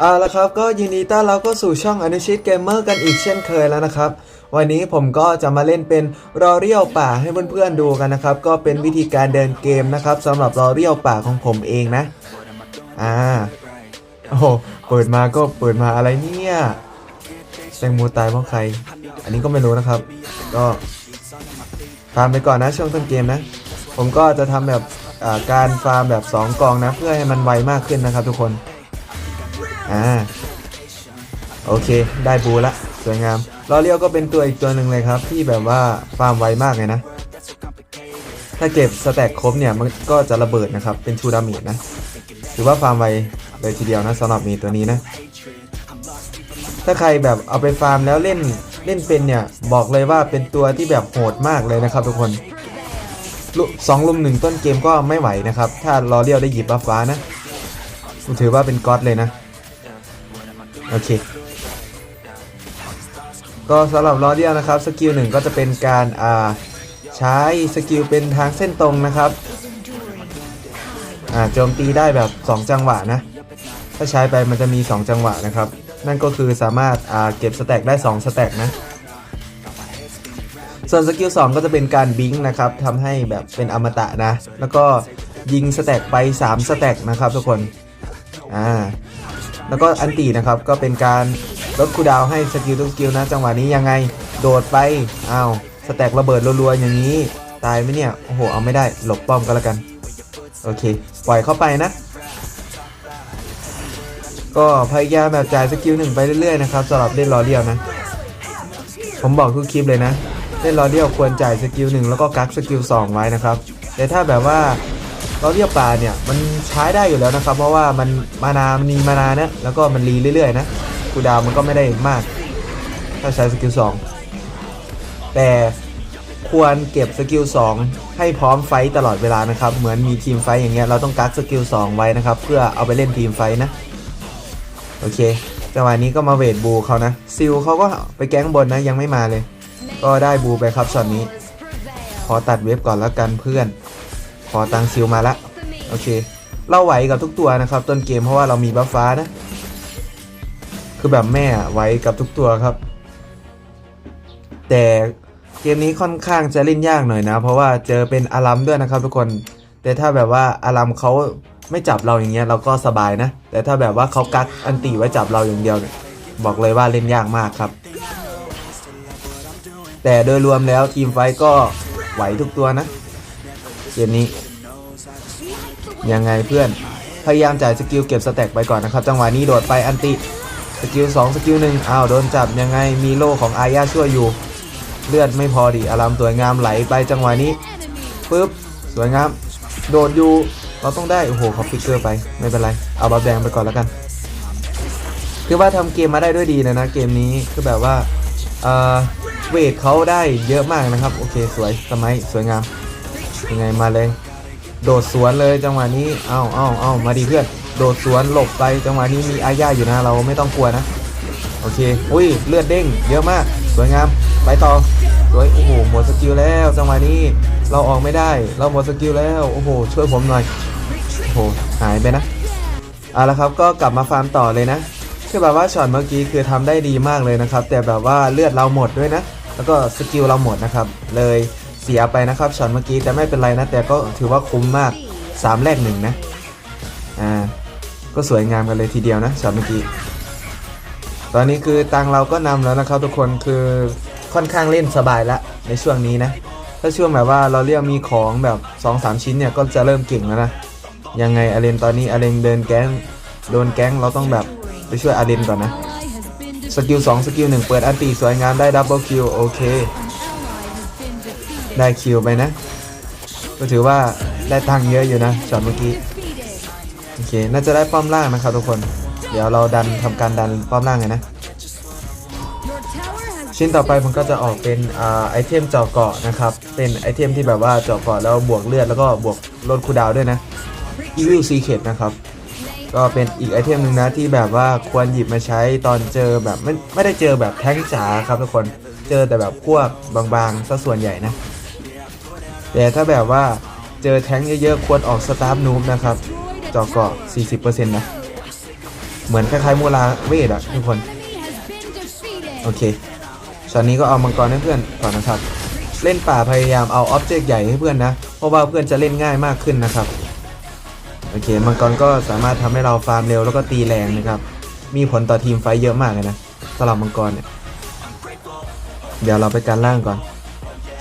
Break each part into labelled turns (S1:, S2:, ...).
S1: เอาละครับก็ยินดีต้อนรับเข้าสู่ช่องอนุชิตเกมเมอร์กันอีกเช่นเคยแล้วนะครับ วันนี้ผมก็จะมาเล่นเป็นรอเรียวป่าให้เพื่อนๆดูกันนะครับ ก็เป็นวิธีการเดินเกมนะครับสำหรับรอเรียวป่าของผมเองนะ อ่าโอ้เปิดมาก็เปิดมาอะไรเนี่ยแตงโมตายเพราะใคร อันนี้ก็ไม่รู้นะครับ ก็ฟาร์มไปก่อนนะช่วงต้นเกมนะ ผมก็จะทำแบบการฟาร์มแบบ 2กองนะ เพื่อให้มันไวมากขึ้นนะครับทุกคน อ่าโอเค ได้บูละสวยงามลอเลียวก็เป็นตัวอีกตัวหนึ่งเลยครับ ที่แบบว่าฟาร์มไวมากเลยนะ ถ้าเก็บสแต็กครบเนี่ยมันก็จะระเบิดนะครับ เป็นชูดามจนะถือว่าฟาร์มไวเลยทีเดียวนะสำหรับมีตัวนี้นะ ถ้าใครแบบเอาไปฟาร์มแล้วเล่นเล่นเป็นเนี่ย บอกเลยว่าเป็นตัวที่แบบโหดมากเลยนะครับทุกคนลุสองลุมหนึ่งต้นเกมก็ไม่ไหวนะครับ ถ้ารอเลียวได้หยิบบัฟฟ้านะถือว่าเป็นก๊อตเลยนะ โอเค ก็สำหรับลอเดียนะครับสกิลหนึ่งก็จะเป็นการอ่าใช้สกิลเป็นทางเส้นตรงนะครับอ่าโจมตีได้แบบ 2 จังหวะนะ ถ้าใช้ไปมันจะมี 2 จังหวะนะครับ นั่นก็คือสามารถอ่าเก็บสแต็กได้ 2 สแต็กนะส่วนสกิล2ก็จะเป็นการบิงนะครับทำให้แบบเป็นอมตะนะ แล้วก็ยิงสแต็กไป 3 สแต็กนะครับทุกคน อ่า แล้วก็อันตีนะครับ ก็เป็นการลดคูดาวให้สกิลทุกสกิลนะ จังหวะนี้ยังไง โดดไป อ้าว สแต็กระเบิดรัวๆอย่างนี้ ตายไหมเนี่ย โอ้โห เอาไม่ได้ หลบป้อมก็แล้วกัน โอเค ปล่อยเข้าไปนะ ก็พยายามแบบจ่ายสกิลหนึ่งไปเรื่อยๆนะครับสำหรับเล่นรอเดียวนะ ผมบอกทุกคลิปเลยนะ เล่นรอเดียวควรจ่ายสกิลหนึ่งแล้วก็กักสกิลสองไว้นะครับ แต่ถ้าแบบว่า เราเรียกปลาเนี่ยมันใช้ได้อยู่แล้วนะครับ เพราะว่ามันมานามันมีมานานะแล้วก็มันรีเรื่อยๆนะคูดาวมันก็ไม่ได้มาก ถ้าใช้สกิล2แต่ควรเก็บสกิล2ให้พร้อมไฟตลอดเวลานะครับ เหมือนมีทีมไฟอย่างเงี้ยเราต้องกักสกิล2ไว้นะครับ เพื่อเอาไปเล่นทีมไฟนะ โอเคจังหวะนี้ก็มาเวทบูเขานะซิลเขาก็ไปแก๊งบนนะยังไม่มาเลย ก็ได้บูไปครับช็อตนี้ขอตัดเว็บก่อนแล้วกันเพื่อน ขอตังซิลมาละโอเค เราไหวกับทุกตัวนะครับ ต้นเกมเพราะว่าเรามีบัฟฟ้านะ คือแบบแม่อะไหวกับทุกตัวครับ แต่เกมนี้ค่อนข้างจะเล่นยากหน่อยนะ เพราะว่าเจอเป็นอารัมด้วยนะครับ ทุกคน แต่ถ้าแบบว่าอารัมเขาไม่จับเราอย่างเงี้ยเราก็สบายนะ แต่ถ้าแบบว่าเขากักอันตีไว้จับเราอย่างเดียวเนี่ยบอกเลยว่าเล่นยากมากครับ แต่โดยรวมแล้วทีมไฟท์ก็ไหวทุกตัวนะเกมนี้ ยังไงเพื่อน พยายามจ่ายสกิลเก็บสแต็กไปก่อนนะครับ จังหวะนี้โดดไปอันติ สกิล2สกิลหนึ่งอ้าวโดนจับยังไงมีโล่ของอาญาช่วยอยู่ เลือดไม่พอดิอารามสวยงามไหลไปจังหวะนี้ปึ๊บสวยงาม โดดอยู่เราต้องได้โอ้โหเขาฟิกเกอร์ไปไม่เป็นไรเอาบัฟแดงไปก่อนแล้วกัน คือว่าทำเกมมาได้ด้วยดีเลยนะเกมนี้คือแบบว่าเออเวทเขาได้เยอะมากนะครับ โอเคสวยสมัยสวยงาม ยังไงมาเลย โดดสวนเลยจังหวะนี้ เอ้าเอ้าเอ้ามาดีเพื่อน โดดสวนหลบไปจังหวะนี้มีอาญาอยู่นะ เราไม่ต้องกลัวนะ โอเค อุ้ยเลือดเด้ง เยอะมาก สวยงาม ไปต่อสวย โอ้โห หมดสกิลแล้วจังหวะนี้ เราออกไม่ได้ เราหมดสกิลแล้ว โอ้โห ช่วยผมหน่อย โอ้โห หายไปนะ เอาละครับ ก็กลับมาฟาร์มต่อเลยนะ คือแบบว่าช็อตเมื่อกี้คือทำได้ดีมากเลยนะครับ แต่แบบว่าเลือดเราหมดด้วยนะ แล้วก็สกิลเราหมดนะครับ เลย สียไปนะครับช็อตเมื่อกี้แต่ไม่เป็นไรนะ แต่ก็ถือว่าคุ้มมาก3แรกหนึ่งนะอ่าก็สวยงามกันเลยทีเดียวนะช็อตเมื่อกี้ ตอนนี้คือตังเราก็นำแล้วนะครับทุกคนคือค่อนข้างเล่นสบายละในช่วงนี้นะ ถ้าช่วงแบบว่าเราเรียกมีของแบบ2-3 ชิ้นเนี่ยก็จะเริ่มเก่งแล้วนะยังไงอาเรนตอนนี้อาเรนเดินแก๊งโดนแก๊งเราต้องแบบไปช่วยอาเรนก่อนนะสกิล2สกิล1เปิดอันตีสวยงามได้ดับเบิลคิวโอเค ได้คิวไปนะ ก็ถือว่าได้ตังเยอะอยู่นะช็อตเมื่อกี้ โอเค น่าจะได้ป้อมล่างนะครับทุกคน เดี๋ยวเราดันทำการดันป้อมล่างไงนะ ชิ้นต่อไปมันก็จะออกเป็นอไอเทมเจาะเกาะนะครับ เป็นไอเทมที่แบบว่าเจาะเกาะแล้วบวกเลือดแล้วก็บวกลดคูดาวด้วยนะ Evil Secret นะครับก็เป็นอีกไอเทมหนึ่งนะที่แบบว่าควรหยิบมาใช้ตอนเจอแบบไม่ไม่ได้เจอแบบแท้งจ๋าครับทุกคนเจอแต่แบบพวกบางๆซะส่วนใหญ่นะ แต่ถ้าแบบว่าเจอแท้งเยอะๆ ควรออกสตาร์ฟนูบนะครับจาะเกาะ40%นะ เหมือนคล้ายๆมูลาเวทอะทุกคน โอเคช็อตนี้ก็เอามังกรให้เพื่อนก่อนนะครับ เล่นป่าพยายามเอาออบเจกต์ใหญ่ให้เพื่อนนะ เพราะว่าเพื่อนจะเล่นง่ายมากขึ้นนะครับ โอเค มังกรก็สามารถทำให้เราฟาร์มเร็วแล้วก็ตีแรงนะครับ มีผลต่อทีมไฟเยอะมากเลยนะสำหรับมังกรเนี่ย เดี๋ยวเราไปการล่างก่อน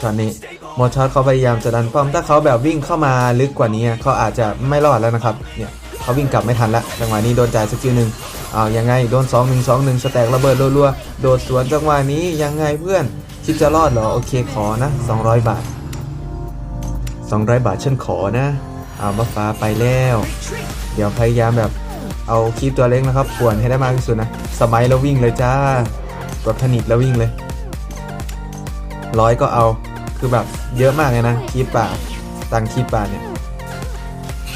S1: ช็อตนี้โมชอตเขาพยายามจะดันป้อมถ้าเขาแบบวิ่งเข้ามาลึกกว่านี้เขาอาจจะไม่รอดแล้วนะครับเนี่ยเขาวิ่งกลับไม่ทันละจังหวะนี้โดนจ่ายสกิลหนึ่งเอายังไงโดน 2 1 2 1สแต็กระเบิดรัวๆโดดสวนจังหวะนี้ยังไงเพื่อนคิดจะรอดเหรอโอเคขอนะ 200 บาท 200 บาทฉันขอนะเอาบัฟฟ้าไปแล้ว เดี๋ยวพยายามแบบเอาคลิปตัวเล็กนะครับป่วนให้ได้มากที่สุดนะ สมัยแล้ววิ่งเลยจ้ากดผนิตแล้ววิ่งเลยร้อยก็เอา คือแบบเยอะมากเลยนะคีปป่าตังคีปป่าเนี่ย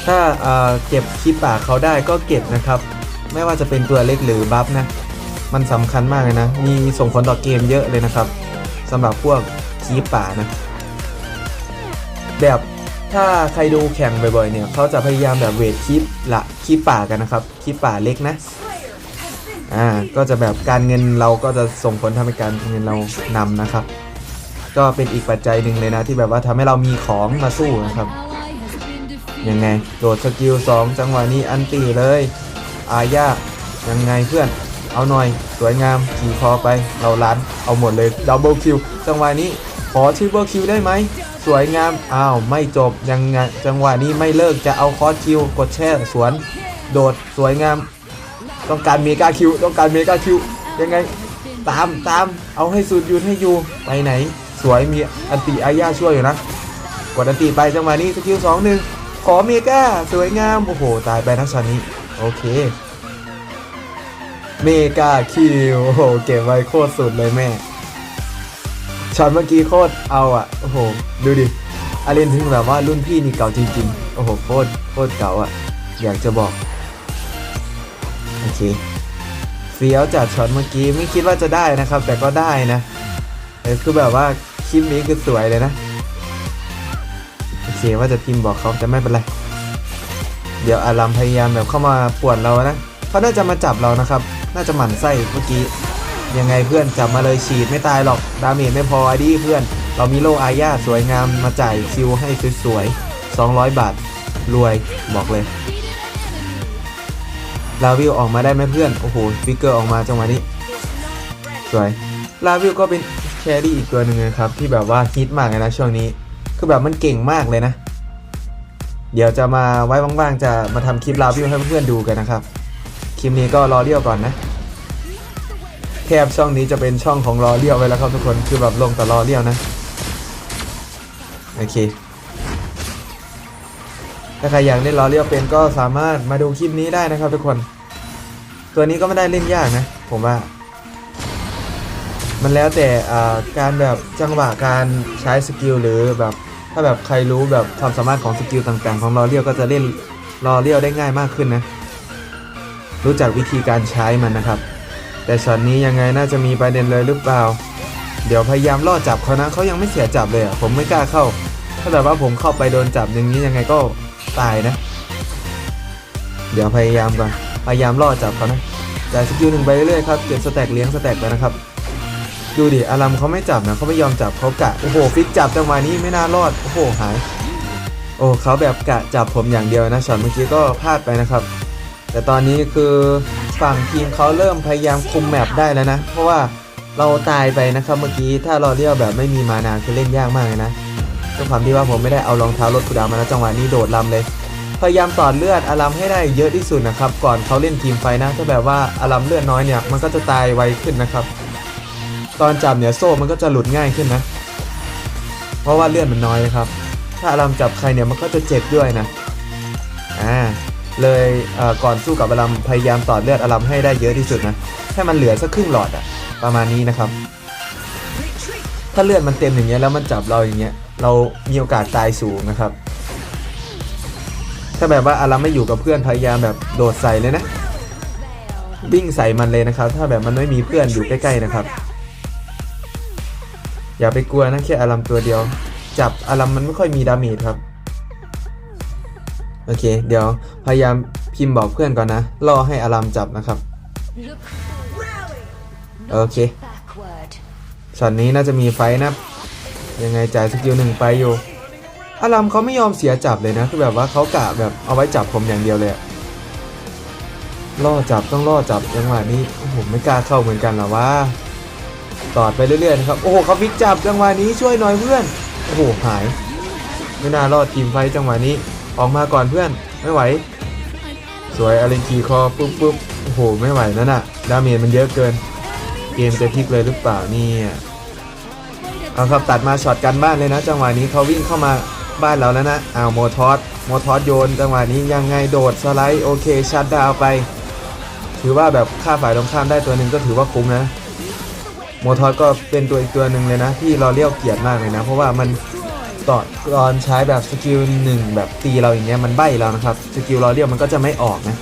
S1: ถ้าเอ่อเก็บคีปป่าเขาได้ก็เก็บนะครับ ไม่ว่าจะเป็นตัวเล็กหรือบัฟนะมันสำคัญมากเลยนะ มีส่งผลต่อเกมเยอะเลยนะครับสำหรับพวกคีปป่านะ แบบถ้าใครดูแข่งบ่อยๆเนี่ยเขาจะพยายามแบบเวทคีปละคีปป่ากันนะครับคีปป่าเล็กนะอ่าก็จะแบบการเงินเราก็จะส่งผลทำให้การเงินเรานำนะครับ ก็เป็นอีกปัจจัยหนึ่งเลยนะที่แบบว่าทำให้เรามีของมาสู้นะครับ ยังไงโดดสกิล2จังหวะนี้อันตีเลย อาญายังไงเพื่อน เอาหน่อย สวยงามขี่คอไป เราล้านเอาหมดเลยดับเบิลคิวจังหวะนี้ขอทริปเปิลคิวได้ไหมสวยงาม อ้าว ไม่จบ ยังไง จังหวะนี้ไม่เลิก จะเอาคอร์สคิว กดแช่สวน โดด สวยงาม ต้องการเมกาคิว ต้องการเมกาคิว ยังไง ตาม ตาม เอาให้สุดหยุดให้อยู่ ไปไหน สวยมีอันติอาญาช่วยอยู่นะ กดอันติไปจังหวะนี้สกิลสองหนึ่งขอเมกาสวยงาม โอ้โห ตายไปทั้งช็อตนี้ โอเค เมกาคิวโอ้โห เก็บไว้โคตรสุดเลยแม่ช็อตเมื่อกี้โคตรเอาอะ โอ้โห ดูดิอาเลนถึงแบบว่ารุ่นพี่นี่เก่าจริงๆ โอ้โห โคตรโคตรเก่าอะ อยากจะบอก โอเคเฟี้ยวจัดช็อตเมื่อกี้ไม่คิดว่าจะได้นะครับ แต่ก็ได้นะเออคือแบบว่า คลิปนี้คือสวยเลยนะ โอเคว่าจะพิมพ์บอกเขาแต่ไม่เป็นไร เดี๋ยวอารัมพยายามแบบเข้ามาป่วนเรานะเขาน่าจะมาจับเรานะครับ น่าจะหมั่นไส้เมื่อกี้ยังไงเพื่อนจับมาเลยฉีดไม่ตายหรอกดาเมจไม่พออดีเพื่อน เรามีโลอาญาสวยงามมาจ่ายคิวให้สวยๆ200 บาท รวยบอกเลยลาวิวออกมาได้ไหมเพื่อน โอ้โหฟิกเกอร์ออกมาจังหวะนี้ สวยลาวิวก็เป็น แครี่อีกตัวหนึ่งนะครับ ที่แบบว่าฮิตมากเลยนะช่วงนี้ คือแบบมันเก่งมากเลยนะ เดี๋ยวจะมาไว้ว่างๆ จะมาทำคลิปลาวิวให้เพื่อนๆดูกันนะครับ คลิปนี้ก็รอเลี้ยวก่อนนะแคบช่องนี้จะเป็นช่องของรอเลี้ยวไว้แล้วครับทุกคนคือแบบลงแต่รอเลี้ยวนะโอเคถ้าใครอยากเล่นล้อเลี้ยวเป็นก็สามารถมาดูคลิปนี้ได้นะครับทุกคน ตัวนี้ก็ไม่ได้เล่นยากนะ ผมว่า มันแล้วแต่การแบบจังหวะการใช้สกิลหรือแบบถ้าแบบใครรู้แบบความสามารถของสกิลต่างๆ ของลอเลี้ยวก็จะเล่นลอเลี้ยวได้ง่ายมากขึ้นนะ รู้จักวิธีการใช้มันนะครับ แต่ช็อตนี้ยังไงน่าจะมีประเด็นเลยหรือเปล่า เดี๋ยวพยายามล่อจับเขานะเขายังไม่เสียจับเลยอะผมไม่กล้าเข้า ถ้าแบบว่าผมเข้าไปโดนจับอย่างนี้ยังไงก็ตายนะ เดี๋ยวพยายามก่อนพยายามล่อจับเขานะจ่ายสกิลหนึ่งไปเรื่อยๆครับเก็บสแต็กเลี้ยงสแต็กไปนะครับ ดูดิอารัมเขาไม่จับนะเขาไม่ยอมจับเขากะโอ้โหฟิกจับจังหวะนี้ไม่น่ารอดโอ้โหหายโอ้เขาแบบกะจับผมอย่างเดียวนะช็อตเมื่อกี้ก็พลาดไปนะครับ แต่ตอนนี้คือฝั่งทีมเขาเริ่มพยายามคุมแมปได้แล้วนะ เพราะว่าเราตายไปนะครับเมื่อกี้ถ้าเราเรียกแบบไม่มีมานาคือเล่นยากมากเลยนะด้วยความที่ว่าผมไม่ได้เอารองเท้ารถกูดามาแล้วจังหวะนี้โดดลำเลย พยายามต่อเลือดอารัมให้ได้เยอะที่สุดนะครับ ก่อนเขาเล่นทีมไฟนะถ้าแบบว่าอารัมเลือดน้อยเนี่ยมันก็จะตายไวขึ้นนะครับ ตอนจับเนี่ยโซ่มันก็จะหลุดง่ายขึ้นนะ เพราะว่าเลือดมันน้อยครับ ถ้าอารัมจับใครเนี่ยมันก็จะเจ็บด้วยนะ อ่า เลยเก่อนสู้กับอารัมพยายามต่อเลือดอารัมให้ได้เยอะที่สุดนะ ให้มันเหลือสักครึ่งหลอดอะประมาณนี้นะครับ ถ้าเลือดมันเต็มอย่างเงี้ยแล้วมันจับเราอย่างเงี้ย เรามีโอกาสตายสูงนะครับ ถ้าแบบว่าอารัมไม่อยู่กับเพื่อนพยายามแบบโดดใส่เลยนะวิ่งใส่มันเลยนะครับ ถ้าแบบมันไม่มีเพื่อนอยู่ใกล้ๆนะครับ อย่าไปกลัวนะแค่อารัมตัวเดียว จับอารัมมันไม่ค่อยมีดาเมจครับ โอเค เดี๋ยวพยายามพิมพ์บอกเพื่อนก่อนนะรอให้อารัมจับนะครับ โอเคช็อตนี้น่าจะมีไฟนะยังไงจ่ายสกิลหนึ่งไปอยู่อารามเขาไม่ยอมเสียจับเลยนะ คือแบบว่าเขากะแบบเอาไว้จับผมอย่างเดียวเลยอะล่อจับต้องล่อจับจังหวะนี้โอ้โหไม่กล้าเข้าเหมือนกันหรอวะ ตอดไปเรื่อยๆนะครับ โอ้โหเขาฟิกจับจังหวะนี้ช่วยหน่อยเพื่อน โอ้โหหาย ไม่น่ารอดทีมไฟจังหวะนี้ ออกมาก่อนเพื่อน ไม่ไหว สวยอารินคีคอปุ๊บปุ๊บโอ้โห ไม่ไหวนั่นน่ะดาเมจมันเยอะเกิน เกมจะพลิกเลยหรือเปล่าเนี่ยเอาครับตัดมาช็อตกันบ้านเลยนะ จังหวะนี้เขาวิ่งเข้ามาบ้านเราแล้วนะอ้าวโมทอสโมทอสโยน จังหวะนี้ยังไงโดดสไลด์โอเคชัดดาวไป ถือว่าแบบฆ่าฝ่ายตรงข้ามได้ตัวหนึ่งก็ถือว่าคุ้มนะ โมทอสก็เป็นตัวอีกตัวหนึ่งเลยนะ ที่เราเรียกเกียรติมากเลยนะ เพราะว่ามันตอนตอนใช้แบบสกิลหนึ่งแบบตีเราอย่างเงี้ยมันใบ้เรานะครับสกิลเราเรียกมันก็จะไม่ออกนะ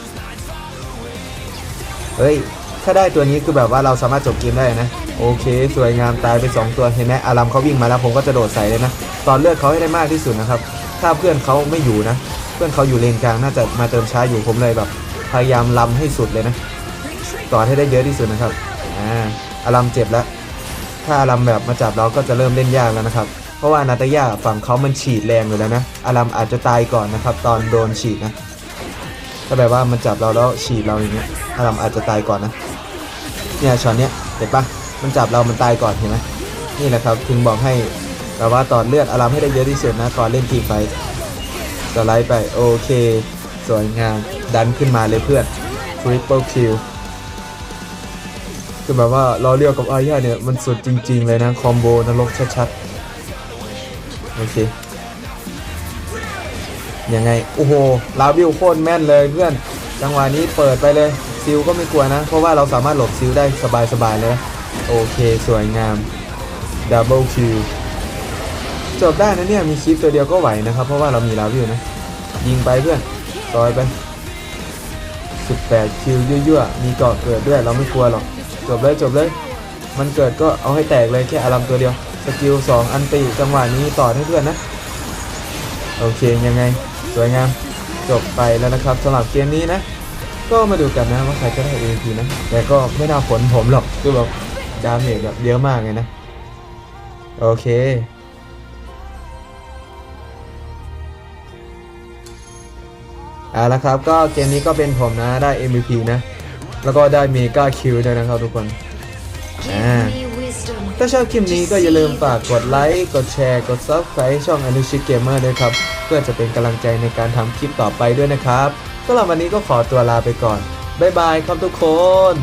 S1: เฮ้ยถ้าได้ตัวนี้คือแบบว่าเราสามารถจบเกมได้นะ โอเค สวยงามตายไป 2 ตัวเห็นไหมอารัมเขาวิ่งมาแล้วผมก็จะโดดใส่เลยนะ ตอนเลือดเขาให้ได้มากที่สุดนะครับ ถ้าเพื่อนเขาไม่อยู่นะ เพื่อนเขาอยู่เลนกลางน่าจะมาเติมช้าอยู่ผมเลยแบบ พยายามลำให้สุดเลยนะต่อให้ได้เยอะที่สุดนะครับอ่า อารัมเจ็บแล้ว ถ้าอารัมแบบมาจับเราก็จะเริ่มเล่นยากแล้วนะครับ เพราะว่านาตายาฝั่งเขามันฉีดแรงอยู่แล้วนะอารัมอาจจะตายก่อนนะครับ ตอนโดนฉีดนะถ้าแบบว่ามันจับเราแล้วฉีดเราอย่างเงี้ยอารัมอาจจะตายก่อนนะเนี่ยช็อตเนี้ยเห็นปะมันจับเรามันตายก่อนเห็นไหมนี่แหละครับถึงบอกให้แบบว่าตอนเลือดอารัมให้ได้เยอะที่สุดนะก่อนเล่นทีมไฟท์สไลด์ไป โอเค สวยงาม ดันขึ้นมาเลยเพื่อนทริปเปิลคิว คือแบบว่าเราเรียกกับอาญาเนี่ยมันสุดจริง ๆ เลยนะ คอมโบนรกชัดๆ โอเค ยังไง โอ้โหลาวิวโคตรแม่นเลยเพื่อน จังหวะนี้เปิดไปเลย ซิลก็ไม่กลัวนะ เพราะว่าเราสามารถหลบซิลได้สบายๆเลย โอเค สวยงามดับเบิลคิวจบได้นะเนี่ย มีคลิปตัวเดียวก็ไหวนะครับ เพราะว่าเรามีลาวิวนะ ยิงไปเพื่อนต่อยไป18คิวยั่วๆมีเกาะเกิดด้วยเราไม่กลัวหรอก จบเลยจบเลย มันเกิดก็เอาให้แตกเลยแค่อารามตัวเดียว สกิล2อันตีจังหวะนี้ต่อให้เพื่อนนะ โอเคยังไง สวยงาม จบไปแล้วนะครับสำหรับเกมนี้นะ ก็มาดูกันนะว่าใครจะได้ MVP นะ แต่ก็ไม่น่าผลผมหรอกคือแบบดาเมจแบบเยอะมากเลยนะ โอเคเอาละครับก็เกมนี้ก็เป็นผมนะได้ MVP นะ แล้วก็ได้เมกาคิวด้วยนะครับทุกคน
S2: Give me wisdom.
S1: ถ้าชอบคลิปนี้ก็อย่าลืมฝากกดไลค์ กดแชร์ กด Subscribe ช่องอนุชิตเกมเมอร์ด้วยครับ เพื่อจะเป็นกำลังใจในการทำคลิปต่อไปด้วยนะครับสำหรับวันนี้ก็ขอตัวลาไปก่อน บ๊ายบายครับทุกคน